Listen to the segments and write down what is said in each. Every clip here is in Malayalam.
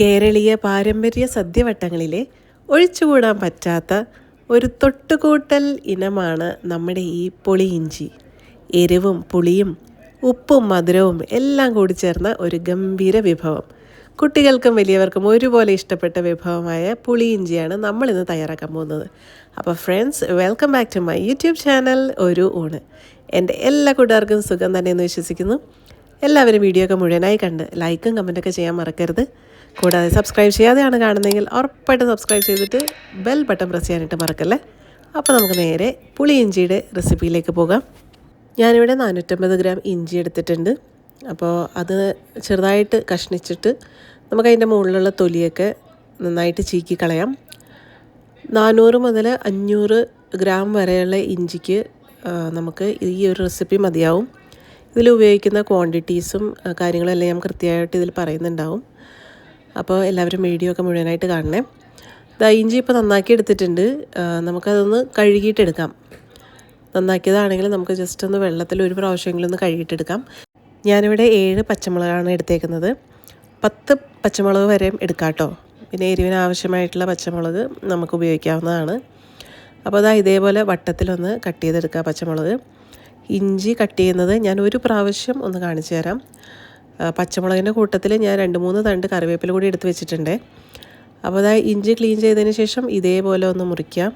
കേരളീയ പാരമ്പര്യ സദ്യവട്ടങ്ങളിലെ ഒഴിച്ചുകൂടാൻ പറ്റാത്ത ഒരു തൊട്ടുകൂട്ടൽ ഇനമാണ് നമ്മുടെ ഈ പുളിയിഞ്ചി. എരിവും പുളിയും ഉപ്പും മധുരവും എല്ലാം കൂടി ചേർന്ന ഒരു ഗംഭീര വിഭവം. കുട്ടികൾക്കും വലിയവർക്കും ഒരുപോലെ ഇഷ്ടപ്പെട്ട വിഭവമായ പുളിയിഞ്ചിയാണ് നമ്മൾ ഇന്ന് തയ്യാറാക്കാൻ പോകുന്നത്. അപ്പോൾ friends welcome back to my YouTube channel ഒരു ഊണ്. എന്റെ എല്ലാ കൂട്ടുകാർക്കും സുഖം തന്നെ എന്ന് വിശ്വസിക്കുന്നു. എല്ലാവരും വീഡിയോ ഒക്കെ മുഴുവനായി കണ്ട് ലൈക്കും കമന്റൊക്കെ ചെയ്യാൻ മറക്കരുത്. കൂടാതെ സബ്സ്ക്രൈബ് ചെയ്യാതെയാണ് കാണുന്നതെങ്കിൽ ഉറപ്പായിട്ട് സബ്സ്ക്രൈബ് ചെയ്തിട്ട് ബെൽ ബട്ടൺ പ്രസ് ചെയ്യാനായിട്ട് മറക്കല്ലേ? അപ്പോൾ നമുക്ക് നേരെ പുളിയിഞ്ചിയുടെ റെസിപ്പിയിലേക്ക് പോകാം. ഞാനിവിടെ നാനൂറ്റമ്പത് ഗ്രാം ഇഞ്ചി എടുത്തിട്ടുണ്ട്. അപ്പോൾ അത് ചെറുതായിട്ട് കഷ്ണിച്ചിട്ട് നമുക്കതിന്റെ മുകളിലുള്ള തൊലിയൊക്കെ നന്നായിട്ട് ചീക്കി കളയാം. നാനൂറ് മുതൽ അഞ്ഞൂറ് ഗ്രാം വരെയുള്ള ഇഞ്ചിക്ക് നമുക്ക് ഈ ഒരു റെസിപ്പി മതിയാവും. ഇതിൽ ഉപയോഗിക്കുന്ന ക്വാണ്ടിറ്റീസും കാര്യങ്ങളെല്ലാം ഞാൻ കൃത്യമായിട്ട് ഇതിൽ പറയുന്നുണ്ടാവും. അപ്പോൾ എല്ലാവരും വീഡിയോ ഒക്കെ മുഴുവനായിട്ട് കാണണേ. ദാ ഇഞ്ചി ഇപ്പോൾ നന്നാക്കി എടുത്തിട്ടുണ്ട്. നമുക്കതൊന്ന് കഴുകിയിട്ടെടുക്കാം നന്നാക്കിയതാണെങ്കിൽ നമുക്ക് ജസ്റ്റ് ഒന്ന് വെള്ളത്തിൽ ഒരു പ്രാവശ്യമെങ്കിലും ഒന്ന് കഴുകിയിട്ടെടുക്കാം ഞാനിവിടെ ഏഴ് പച്ചമുളകാണ് എടുത്തേക്കുന്നത്. പത്ത് പച്ചമുളക് വരെയും എടുക്കാം കേട്ടോ. പിന്നെ എരിവിന് ആവശ്യമായിട്ടുള്ള പച്ചമുളക് നമുക്ക് ഉപയോഗിക്കാവുന്നതാണ്. അപ്പോൾ അതാ ഇതേപോലെ വട്ടത്തിലൊന്ന് കട്ട് ചെയ്തെടുക്കുക പച്ചമുളക്. ഇഞ്ചി കട്ട് ചെയ്യുന്നത് ഞാൻ ഒരു പ്രാവശ്യം ഒന്ന് കാണിച്ചു തരാം. പച്ചമുളകിന്റെ കൂട്ടത്തിൽ ഞാൻ രണ്ട് മൂന്ന് തണ്ട് കറിവേപ്പില കൂടി എടുത്ത് വെച്ചിട്ടുണ്ട്. അപ്പോൾ അതായത് ഇഞ്ചി ക്ലീൻ ചെയ്തതിന് ശേഷം ഇതേപോലെ ഒന്ന് മുറിക്കാം.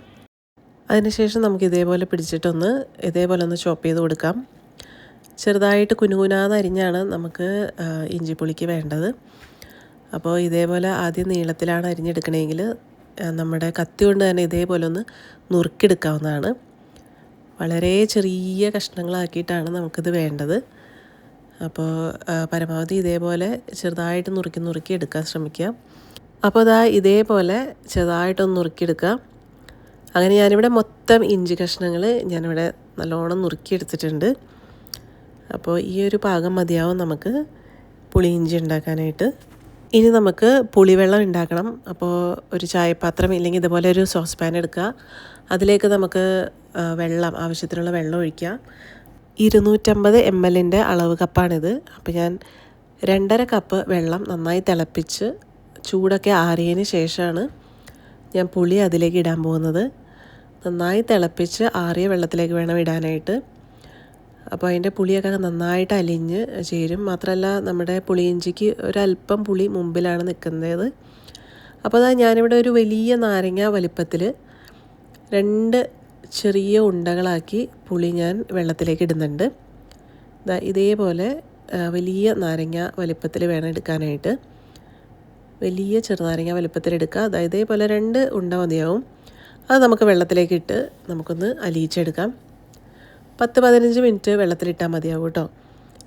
അതിനുശേഷം നമുക്ക് ഇതേപോലെ പിടിച്ചിട്ടൊന്ന് ഇതേപോലെ ഒന്ന് ചോപ്പ് ചെയ്ത് കൊടുക്കാം. ചെറുതായിട്ട് കുനുകുനാന്ന് അരിഞ്ഞാണ് നമുക്ക് ഇഞ്ചിപ്പുളിക്ക് വേണ്ടത്. അപ്പോൾ ഇതേപോലെ ആദ്യം നീളത്തിലാണ് അരിഞ്ഞെടുക്കണമെങ്കിൽ നമ്മുടെ കത്തി കൊണ്ട് തന്നെ ഇതേപോലെ ഒന്ന് നുറുക്കിയെടുക്കാവുന്നതാണ്. വളരെ ചെറിയ കഷ്ണങ്ങളാക്കിയിട്ടാണ് നമുക്കിത് വേണ്ടത്. അപ്പോൾ പരമാവധി ഇതേപോലെ ചെറുതായിട്ട് നുറുക്കി നുറുക്കി എടുക്കാൻ ശ്രമിക്കുക. അപ്പോൾ അതാ ഇതേപോലെ ചെറുതായിട്ടൊന്ന് നുറുക്കിയെടുക്കുക അങ്ങനെ ഞാനിവിടെ മൊത്തം ഇഞ്ചി കഷ്ണങ്ങൾ ഞാനിവിടെ നല്ലോണം നുറുക്കിയെടുത്തിട്ടുണ്ട് അപ്പോൾ ഈ ഒരു പാകം മതിയാവും നമുക്ക് പുളിയിഞ്ചി ഉണ്ടാക്കാനായിട്ട്. ഇനി നമുക്ക് പുളിവെള്ളം ഉണ്ടാക്കണം. അപ്പോൾ ഒരു ചായപാത്രം ഇല്ലെങ്കിൽ ഇതുപോലെ ഒരു സോസ് പാൻ എടുക്കുക. അതിലേക്ക് നമുക്ക് വെള്ളം ആവശ്യത്തിനുള്ള വെള്ളം ഒഴിക്കുക. ഇരുന്നൂറ്റമ്പത് എം എല്ലിന്റെ അളവ് കപ്പാണിത്. അപ്പോൾ ഞാൻ രണ്ടര കപ്പ് വെള്ളം നന്നായി തിളപ്പിച്ച് ചൂടൊക്കെ ആറിയതിന് ശേഷമാണ് ഞാൻ പുളി അതിലേക്ക് ഇടാൻ പോകുന്നത്. നന്നായി തിളപ്പിച്ച് ആറിയ വെള്ളത്തിലേക്ക് വേണം ഇടാനായിട്ട്. അപ്പോൾ അതിന്റെ പുളിയൊക്കെ നന്നായിട്ട് അലിഞ്ഞ് ചേരും. മാത്രമല്ല നമ്മുടെ പുളിയിഞ്ചിക്ക് ഒരല്പം പുളി മുമ്പിലാണ് നിൽക്കുന്നത്. അപ്പോൾ അതാ ഞാനിവിടെ ഒരു വലിയ നാരങ്ങ വലിപ്പത്തിൽ രണ്ട് ചെറിയ ഉണ്ടകളാക്കി പുളി ഞാൻ വെള്ളത്തിലേക്ക് ഇടുന്നുണ്ട്. ഇതേപോലെ വലിയ നാരങ്ങ വലിപ്പത്തിൽ വേണം എടുക്കാനായിട്ട്. വലിയ ചെറുനാരങ്ങ വലിപ്പത്തിലെടുക്കുക അതായത് ഇതേപോലെ രണ്ട് ഉണ്ട മതിയാവും. അത് നമുക്ക് വെള്ളത്തിലേക്ക് ഇട്ട് നമുക്കൊന്ന് അലിയിച്ചെടുക്കാം. പത്ത് പതിനഞ്ച് മിനിറ്റ് വെള്ളത്തിലിട്ടാൽ മതിയാവും കേട്ടോ.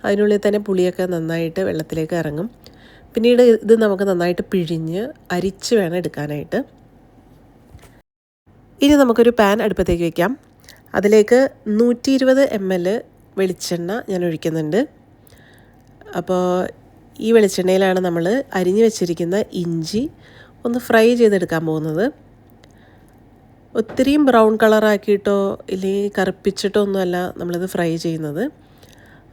അതിനുള്ളിൽ തന്നെ പുളിയൊക്കെ നന്നായിട്ട് വെള്ളത്തിലേക്ക് ഇറങ്ങും. പിന്നീട് ഇത് നമുക്ക് നന്നായിട്ട് പിഴിഞ്ഞ് അരിച്ച് വേണം എടുക്കാനായിട്ട്. ഇനി നമുക്കൊരു പാൻ അടുപ്പത്തേക്ക് വയ്ക്കാം അതിലേക്ക് നൂറ്റി ഇരുപത് എം എൽ വെളിച്ചെണ്ണ ഞാൻ ഒഴിക്കുന്നുണ്ട്. അപ്പോൾ ഈ വെളിച്ചെണ്ണയിലാണ് നമ്മൾ അരിഞ്ഞു വെച്ചിരിക്കുന്ന ഇഞ്ചി ഒന്ന് ഫ്രൈ ചെയ്തെടുക്കാൻ പോകുന്നത്. ഒത്തിരിയും ബ്രൗൺ കളറാക്കിയിട്ടോ ഇല്ലെങ്കിൽ കറുപ്പിച്ചിട്ടോ ഒന്നുമല്ല നമ്മളിത് ഫ്രൈ ചെയ്യുന്നത്.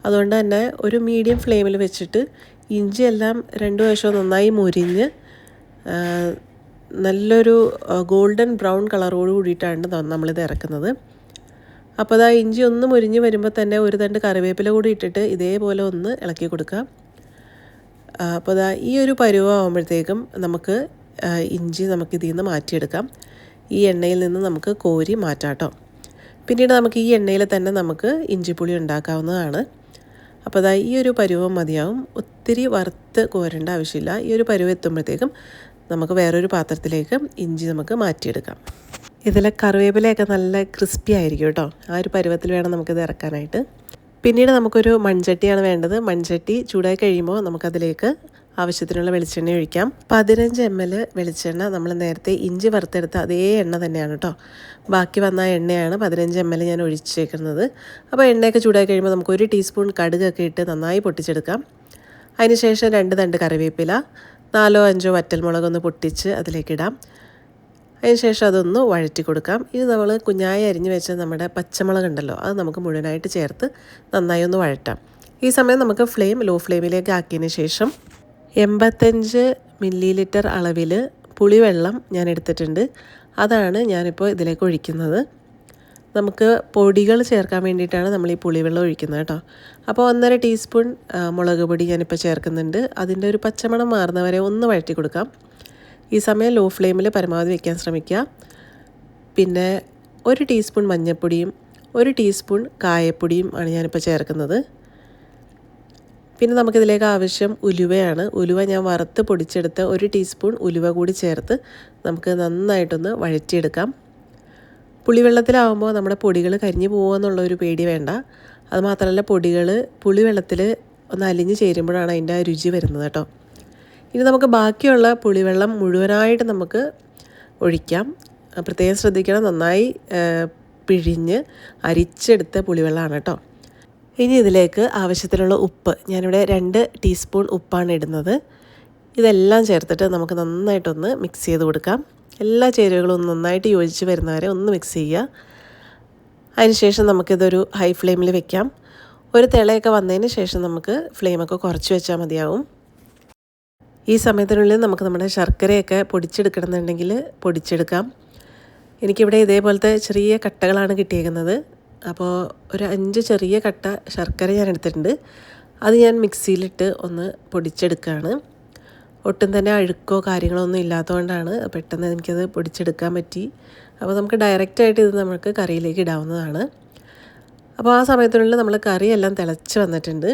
അതുകൊണ്ട് തന്നെ ഒരു മീഡിയം ഫ്ലെയിമിൽ വെച്ചിട്ട് ഇഞ്ചിയെല്ലാം രണ്ട് വശവും നന്നായി മുരിഞ്ഞ് നല്ലൊരു ഗോൾഡൻ ബ്രൗൺ കളറോട് കൂടിയിട്ടാണ് നമ്മളിത് ഇറക്കുന്നത്. അപ്പോൾ അതാ ഇഞ്ചി ഒന്ന് മുരിഞ്ഞ് വരുമ്പോൾ തന്നെ ഒരു തണ്ട് കറിവേപ്പില കൂടി ഇട്ടിട്ട് ഇതേപോലെ ഒന്ന് ഇളക്കി കൊടുക്കാം. ആ, അപ്പോൾ അതാ ഈ ഒരു പരുവമാകുമ്പോഴത്തേക്കും നമുക്ക് ഇഞ്ചി നമുക്ക് ഇതിൽ നിന്ന് മാറ്റിയെടുക്കാം. ഈ എണ്ണയിൽ നിന്ന് നമുക്ക് കോരി മാറ്റാട്ടോ പിന്നീട് നമുക്ക് ഈ എണ്ണയിൽ തന്നെ നമുക്ക് ഇഞ്ചിപ്പുളി ഉണ്ടാക്കാവുന്നതാണ്. അപ്പോൾ അതാ ഈ ഒരു പരുവം മതിയാവും. ഒത്തിരി വറുത്ത് കോരേണ്ട ആവശ്യമില്ല. ഈ ഒരു പരുവം എത്തുമ്പോഴത്തേക്കും നമുക്ക് വേറൊരു പാത്രത്തിലേക്ക് ഇഞ്ചി നമുക്ക് മാറ്റിയെടുക്കാം. ഇതിലെ കറിവേപ്പിലയൊക്കെ നല്ല ക്രിസ്പി ആയിരിക്കും കേട്ടോ. ആ ഒരു പരുവത്തിൽ വേണം നമുക്കിത് ഇറക്കാനായിട്ട്. പിന്നീട് നമുക്കൊരു മൺചട്ടിയാണ് വേണ്ടത്. മൺചട്ടി ചൂടായി കഴിയുമ്പോൾ നമുക്കതിലേക്ക് ആവശ്യത്തിനുള്ള വെളിച്ചെണ്ണ ഒഴിക്കാം. പതിനഞ്ച് എം എൽ വെളിച്ചെണ്ണ നമ്മൾ നേരത്തെ ഇഞ്ചി വറുത്തെടുത്ത അതേ എണ്ണ തന്നെയാണ് കേട്ടോ. ബാക്കി വന്ന എണ്ണയാണ് പതിനഞ്ച് എം എൽ ഞാൻ ഒഴിച്ചേക്കുന്നത്. അപ്പോൾ എണ്ണയൊക്കെ ചൂടായി കഴിയുമ്പോൾ നമുക്ക് ഒരു ടീസ്പൂൺ കടുകൊക്കെ ഇട്ട് നന്നായി പൊട്ടിച്ചെടുക്കാം. അതിനുശേഷം രണ്ട് തണ്ട് കറിവേപ്പില നാലോ അഞ്ചോ വറ്റൽമുളകൊന്ന് പൊട്ടിച്ച് അതിലേക്കിടാം. അതിനുശേഷം അതൊന്ന് വഴറ്റി കൊടുക്കാം. ഇത് നമ്മൾ കുഞ്ഞായി അരിഞ്ഞു വെച്ച നമ്മുടെ പച്ചമുളക് ഉണ്ടല്ലോ അത് നമുക്ക് മുഴുവനായിട്ട് ചേർത്ത് നന്നായി ഒന്ന് വഴറ്റാം. ഈ സമയം നമുക്ക് ഫ്ലെയിം ലോ ഫ്ലെയിമിലേക്ക് ആക്കിയതിന് ശേഷം എൺപത്തഞ്ച് മില്ലി ലിറ്റർ അളവിൽ പുളിവെള്ളം ഞാൻ എടുത്തിട്ടുണ്ട്. അതാണ് ഞാനിപ്പോൾ ഇതിലേക്ക് ഒഴിക്കുന്നത്. നമുക്ക് പൊടികൾ ചേർക്കാൻ വേണ്ടിയിട്ടാണ് നമ്മൾ ഈ പുളിവെള്ളം ഒഴിക്കുന്നത് കേട്ടോ. അപ്പോൾ ഒന്നര ടീസ്പൂൺ മുളക് പൊടി ഞാനിപ്പോൾ ചേർക്കുന്നുണ്ട്. അതിന്റെ ഒരു പച്ചമണം മാറുന്നവരെ ഒന്ന് വഴറ്റി കൊടുക്കാം. ഈ സമയം ലോ ഫ്ലെയിമിൽ പരമാവധി വെക്കാൻ ശ്രമിക്കുക. പിന്നെ ഒരു ടീസ്പൂൺ മഞ്ഞൾപ്പൊടിയും ഒരു ടീസ്പൂൺ കായപ്പൊടിയും ആണ് ഞാനിപ്പോൾ ചേർക്കുന്നത്. പിന്നെ നമുക്കിതിലേക്ക് ആവശ്യം ഉലുവയാണ്. ഉലുവ ഞാൻ വറുത്ത് പൊടിച്ചെടുത്ത് ഒരു ടീസ്പൂൺ ഉലുവ കൂടി ചേർത്ത് നമുക്ക് നന്നായിട്ടൊന്ന് വഴറ്റിയെടുക്കാം. പുളിവെള്ളത്തിലാവുമ്പോൾ നമ്മുടെ പൊടികൾ കരിഞ്ഞു പോകുമെന്നുള്ള ഒരു പേടി വേണ്ട. അതുമാത്രമല്ല പൊടികൾ പുളിവെള്ളത്തിൽ ഒന്ന് അലിഞ്ഞ് ചേരുമ്പോഴാണ് അതിന്റെ രുചി വരുന്നത് കേട്ടോ. ഇനി നമുക്ക് ബാക്കിയുള്ള പുളിവെള്ളം മുഴുവനായിട്ട് നമുക്ക് ഒഴിക്കാം. പ്രത്യേകം ശ്രദ്ധിക്കണം നന്നായി പിഴിഞ്ഞ് അരിച്ചെടുത്ത പുളിവെള്ളമാണ് കേട്ടോ. ഇനി ഇതിലേക്ക് ആവശ്യത്തിനുള്ള ഉപ്പ്. ഞാനിവിടെ രണ്ട് ടീസ്പൂൺ ഉപ്പാണ് ഇടുന്നത്. ഇതെല്ലാം ചേർത്തിട്ട് നമുക്ക് നന്നായിട്ടൊന്ന് മിക്സ് ചെയ്ത് കൊടുക്കാം. എല്ലാ ചേരുവകളും ഒന്ന് നന്നായിട്ട് യോജിച്ച് വരുന്നവരെ ഒന്ന് മിക്സ് ചെയ്യുക. അതിനുശേഷം നമുക്കിതൊരു ഹൈ ഫ്ലെയിമിൽ വെക്കാം. ഒരു തിളയൊക്കെ വന്നതിന് ശേഷം നമുക്ക് ഫ്ലെയിമൊക്കെ കുറച്ച് വെച്ചാൽ മതിയാവും. ഈ സമയത്തിനുള്ളിൽ നമുക്ക് നമ്മുടെ ശർക്കരയൊക്കെ പൊടിച്ചെടുക്കണമെന്നുണ്ടെങ്കിൽ പൊടിച്ചെടുക്കാം. എനിക്കിവിടെ ഇതേപോലത്തെ ചെറിയ കട്ടകളാണ് കിട്ടിയേക്കുന്നത്. അപ്പോൾ ഒരു അഞ്ച് ചെറിയ കട്ട ശർക്കര ഞാൻ എടുത്തിട്ടുണ്ട്. അത് ഞാൻ മിക്സിയിലിട്ട് ഒന്ന് പൊടിച്ചെടുക്കുകയാണ് ഒട്ടും തന്നെ അഴുക്കോ കാര്യങ്ങളോ ഒന്നും ഇല്ലാത്തതുകൊണ്ടാണ് പെട്ടെന്ന് എനിക്കത് പൊടിച്ചെടുക്കാൻ പറ്റി. അപ്പോൾ നമുക്ക് ഡയറക്റ്റായിട്ട് ഇത് നമുക്ക് കറിയിലേക്ക് ഇടാവുന്നതാണ്. അപ്പോൾ ആ സമയത്തിനുള്ളിൽ നമ്മൾ കറിയെല്ലാം തിളച്ച് വന്നിട്ടുണ്ട്.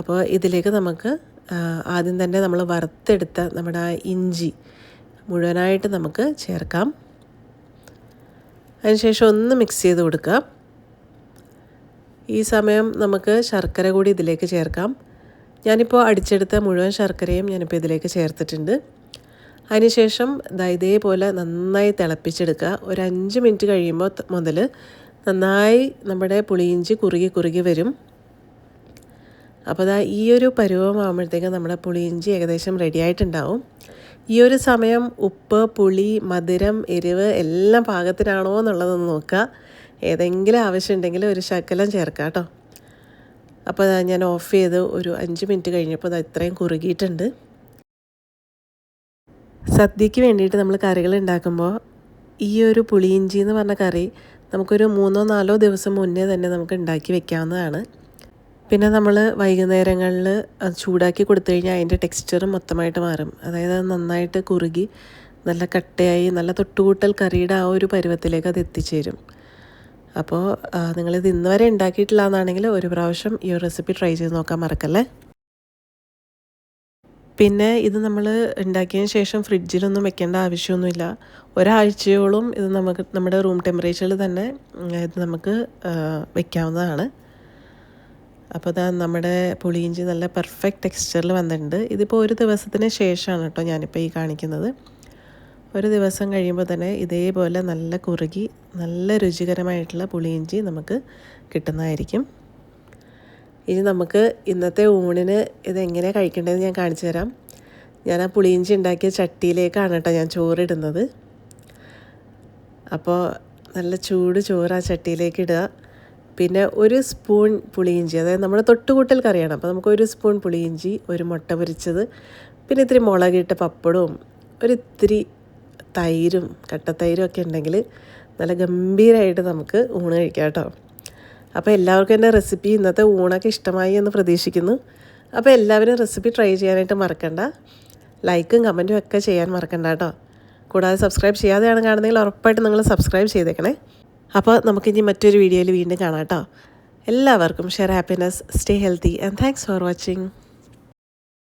അപ്പോൾ ഇതിലേക്ക് നമുക്ക് ആദ്യം തന്നെ നമ്മൾ വറുത്തെടുത്ത നമ്മുടെ ഇഞ്ചി മുഴുവനായിട്ട് നമുക്ക് ചേർക്കാം. അതിനുശേഷം ഒന്ന് മിക്സ് ചെയ്ത് കൊടുക്കാം. ഈ സമയം നമുക്ക് ശർക്കര കൂടി ഇതിലേക്ക് ചേർക്കാം. ഞാനിപ്പോൾ അടിച്ചെടുത്ത മുഴുവൻ ശർക്കരയും ഞാനിപ്പോൾ ഇതിലേക്ക് ചേർത്തിട്ടുണ്ട്. അതിനുശേഷം ഇതേപോലെ നന്നായി തിളപ്പിച്ചെടുക്കുക. ഒരു അഞ്ച് മിനിറ്റ് കഴിയുമ്പോൾ മുതൽ നന്നായി നമ്മുടെ പുളിയിഞ്ചി കുറുകി കുറുകി വരും. അപ്പോൾ ദാ ഈ ഒരു പരുവമാകുമ്പോഴത്തേക്കും നമ്മുടെ പുളിയിഞ്ചി ഏകദേശം റെഡി ആയിട്ടുണ്ടാവും. ഈ ഒരു സമയം ഉപ്പ് പുളി മധുരം എരിവ് എല്ലാം പാകത്തിനാണോ എന്നുള്ളതൊന്ന് നോക്കുക. ഏതെങ്കിലും ആവശ്യമുണ്ടെങ്കിൽ ഒരു ശകലം ചേർക്കാം കേട്ടോ അപ്പോൾ ഞാൻ ഓഫ് ചെയ്ത് ഒരു അഞ്ച് മിനിറ്റ് കഴിഞ്ഞപ്പോൾ അത് ഇത്രയും കുറുകിയിട്ടുണ്ട്. സദ്യക്ക് വേണ്ടിയിട്ട് നമ്മൾ കറികൾ ഉണ്ടാക്കുമ്പോൾ ഈ ഒരു പുളിയിഞ്ചി എന്ന് പറഞ്ഞ കറി നമുക്കൊരു മൂന്നോ നാലോ ദിവസം മുന്നേ തന്നെ നമുക്ക് ഉണ്ടാക്കി വെക്കാവുന്നതാണ്. പിന്നെ നമ്മൾ വൈകുന്നേരങ്ങളിൽ അത് ചൂടാക്കി കൊടുത്തു കഴിഞ്ഞാൽ അതിന്റെ ടെക്സ്ചർ മൊത്തമായിട്ട് മാറും. അതായത് അത് നന്നായിട്ട് കുറുകി നല്ല കട്ടയായി നല്ല തൊട്ടുകൂട്ടൽ കറിയുടെ ആ ഒരു പരുവത്തിലേക്ക് അത് എത്തിച്ചേരും. അപ്പോൾ നിങ്ങളിത് ഇന്ന് വരെ ഉണ്ടാക്കിയിട്ടില്ല എന്നാണെങ്കിൽ ഒരു പ്രാവശ്യം ഈ റെസിപ്പി ട്രൈ ചെയ്ത് നോക്കാൻ മറക്കല്ലേ? പിന്നെ ഇത് നമ്മൾ ഉണ്ടാക്കിയതിന് ശേഷം ഫ്രിഡ്ജിലൊന്നും വെക്കേണ്ട ആവശ്യമൊന്നുമില്ല. ഒരാഴ്ചയോളം ഇത് നമുക്ക് നമ്മുടെ റൂം ടെമ്പറേച്ചറിൽ തന്നെ ഇത് നമുക്ക് വെക്കാവുന്നതാണ്. അപ്പോൾ ഇതാ നമ്മുടെ പുളിയിഞ്ചി നല്ല പെർഫെക്റ്റ് ടെക്സ്ചറിൽ വന്നിട്ടുണ്ട്. ഇതിപ്പോൾ ഒരു ദിവസത്തിന് ശേഷമാണ് കേട്ടോ ഞാനിപ്പോൾ ഈ കാണിക്കുന്നത്. ഒരു ദിവസം കഴിയുമ്പോൾ തന്നെ ഇതേപോലെ നല്ല കുറുകി നല്ല രുചികരമായിട്ടുള്ള പുളിയിഞ്ചി നമുക്ക് കിട്ടുന്നതായിരിക്കും. ഇനി നമുക്ക് ഇന്നത്തെ ഊണിന് ഇതെങ്ങനെ കഴിക്കേണ്ടതെന്ന് ഞാൻ കാണിച്ചു തരാം. ഞാൻ ആ പുളിയിഞ്ചി ഉണ്ടാക്കിയ ചട്ടിയിലേക്കാണ് കേട്ടോ ഞാൻ ചോറിടുന്നത്. അപ്പോൾ നല്ല ചൂട് ചോറ് ആ ചട്ടിയിലേക്ക് ഇടുക. പിന്നെ ഒരു സ്പൂൺ പുളിയിഞ്ചി അതായത് നമ്മുടെ തൊട്ടുകൂട്ടൽ കറിയാണ്. അപ്പോൾ നമുക്ക് ഒരു സ്പൂൺ പുളിയിഞ്ചി ഒരു മുട്ട പൊരിച്ചത് പിന്നെ ഇത്തിരി മുളകിട്ട പപ്പടവും ഒരു ഇത്തിരി തൈരും കട്ടത്തൈരും ഒക്കെ ഉണ്ടെങ്കിൽ നല്ല ഗംഭീരമായിട്ട് നമുക്ക് ഊണ് കഴിക്കാം കേട്ടോ. അപ്പോൾ എല്ലാവർക്കും എന്റെ റെസിപ്പി ഇന്നത്തെ ഊണൊക്കെ ഇഷ്ടമായി എന്ന് പ്രതീക്ഷിക്കുന്നു. അപ്പോൾ എല്ലാവരും റെസിപ്പി ട്രൈ ചെയ്യാനായിട്ട് മറക്കണ്ട. ലൈക്കും കമന്റും ഒക്കെ ചെയ്യാൻ മറക്കണ്ട കേട്ടോ. കൂടാതെ സബ്സ്ക്രൈബ് ചെയ്യാതെയാണ് കാണുന്നതെങ്കിൽ ഉറപ്പായിട്ട് നിങ്ങൾ സബ്സ്ക്രൈബ് ചെയ്തേക്കണേ. അപ്പോൾ നമുക്കിനി മറ്റൊരു വീഡിയോയിൽ വീണ്ടും കാണാം കേട്ടോ. എല്ലാവർക്കും share happiness stay healthy and thanks for watching